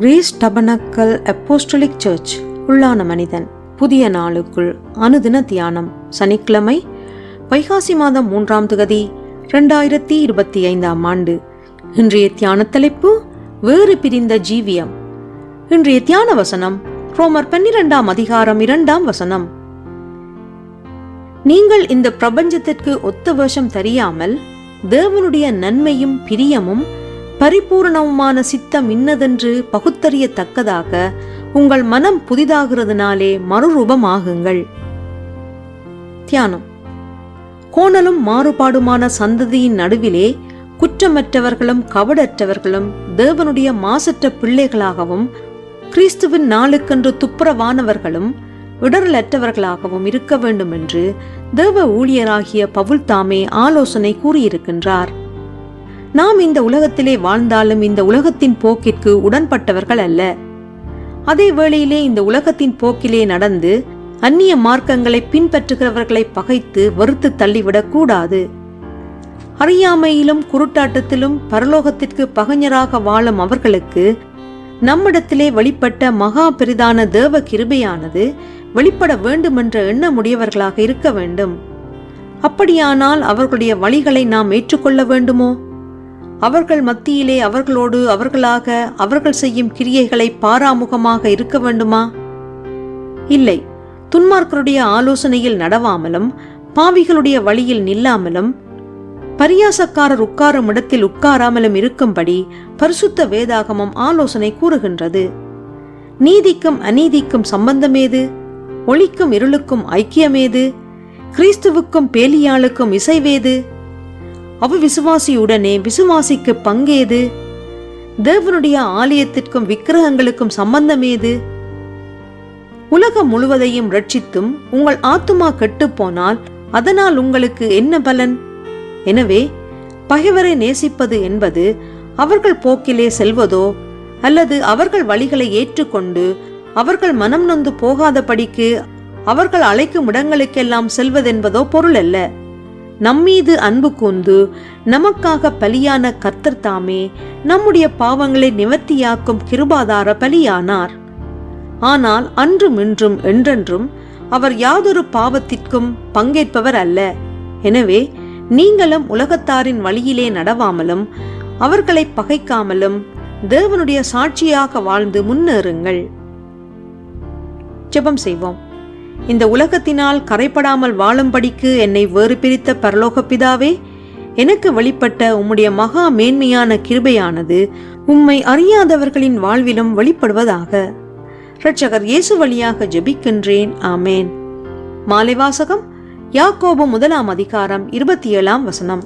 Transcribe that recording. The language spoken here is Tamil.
கிரேஸ் டபனக்கல் அப்போஸ்டலிக் சர்ச் உள்ளான மனிதன். புதிய நாளுக்குள் அனுதின தியானம். சனிக்கிழமை வைகாசி மாதம் மூன்றாம் தகுதி ரெண்டாயிரத்தி இருபத்தி ஐந்தாம் ஆண்டு. இன்றைய தியான தலைப்பு வேறு பிரிந்த ஜீவியம். இன்றைய தியான வசனம் ரோமர் பன்னிரெண்டாம் அதிகாரம் இரண்டாம் வசனம். நீங்கள் இந்த பிரபஞ்சத்திற்கு ஒத்த வேஷம் தெரியாமல் தேவனுடைய நன்மையும் பிரியமும் பரிபூர்ணவுமான சித்தம் இன்னதென்று பகுத்தறியத்தக்கதாக உங்கள் மனம் புதிதாகிறதுனாலே மறுரூபமாகுங்கள். தியானம். கோணலும் மாறுபாடுமான சந்ததியின் நடுவிலே குற்றமற்றவர்களும் கவடற்றவர்களும் தேவனுடைய மாசற்ற பிள்ளைகளாகவும் கிறிஸ்துவின் நாளுக்கென்று துப்புரவானவர்களும் விடரலற்றவர்களாகவும் இருக்க வேண்டும் என்று தேவ ஊழியராகிய பவுல் தாமே ஆலோசனை கூறியிருக்கின்றார். நாம் இந்த உலகத்திலே வாழ்ந்தாலும் இந்த உலகத்தின் போக்கிற்கு உடன்பட்டவர்கள் அல்ல. அதே வேளையிலே இந்த உலகத்தின் போக்கிலே நடந்து அந்நிய மார்க்கங்களை பின்பற்றுகிறவர்களை பகைத்து வறுத்து தள்ளிவிடக் கூடாது. அறியாமையிலும் குருட்டாட்டத்திலும் பரலோகத்திற்கு பகைஞராக வாழும் அவர்களுக்கு நம்மிடத்திலே வெளிப்பட்ட மகா பெரிதான தேவ கிருபையானது வெளிப்பட வேண்டுமென்ற எண்ணமுடையவர்களாக இருக்க வேண்டும். அப்படியானால் அவர்களுடைய வழிகளை நாம் ஏற்றுக்கொள்ள வேண்டுமோ? அவர்கள் மத்தியிலே அவர்களோடு அவர்களாக அவர்கள் செய்யும் கிரியைகளை பாராமுகமாக இருக்க வேண்டுமா? இல்லை. துன்மார்க்கருடைய ஆலோசனையில் நடவாமலும் பாவிகளுடைய வழியில் நில்லாமலும் பரியாசக்காரர் உட்காரும் இடத்தில் உட்காராமலும் இருக்கும்படி பரிசுத்த வேதாகமம் ஆலோசனை கூறுகின்றது. நீதிக்கும் அநீதிக்கும் சம்பந்தமேது? ஒளிக்கும் இருளுக்கும் ஐக்கியமேது? கிறிஸ்துவுக்கும் பேலியாளுக்கும் இசைவேது? அவிசுவாசியுடனே விசுவாசிக்கு பங்கேது? தேவனுடைய ஆலயத்திற்கும் விக்கிரகங்களுக்கும் சம்பந்தமேது உலகம் முழுவதையும் ரட்சித்தும் உங்கள் ஆத்துமா கெட்டுப்போனால் அதனால் உங்களுக்கு என்ன பலன்? எனவே பகைவரை நேசிப்பது என்பது அவர்கள் போக்கிலே செல்வதோ அல்லது அவர்கள் வழிகளை ஏற்றுக்கொண்டு அவர்கள் மனம் நொந்து போகாதபடிக்கு அவர்கள் அழைக்கும் இடங்களுக்கெல்லாம் செல்வதென்பதோ பொருள் அல்ல. நம்மீது அன்பு கூர்ந்து நமக்காக பலியான கர்த்தர் தாமே நம்முடைய பாவங்களை நிவர்த்தியாக்கும் கிருபாதார பலியானார். ஆனால் அன்றும் இன்றும் என்றென்றும் அவர் யாதொரு பாவத்திற்கும் பங்கேற்பவர் அல்ல. எனவே நீங்களும் உலகத்தாரின் வழியிலே நடவாமலும் அவர்களை பகைக்காமலும் தேவனுடைய சாட்சியாக வாழ்ந்து முன்னேறுங்கள். ஜெபம் செய்வோம். இந்த உலகத்தினால் கரைப்படாமல் வாழும்படிக்கு என்னை வேறு பிரித்த பரலோக பிதாவே எனக்கு வெளிப்பட்ட உம்முடைய மகா மேன்மையான கிருபையானது உம்மை அறியாதவர்களின் வாழ்விலும் வெளிப்படுவதாக இரட்சகர் இயேசு வழியாக ஜெபிக்கின்றேன். ஆமேன். மாலை வாசகம் யாக்கோபு முதலாம் அதிகாரம் இருபத்தி ஏழாம் வசனம்.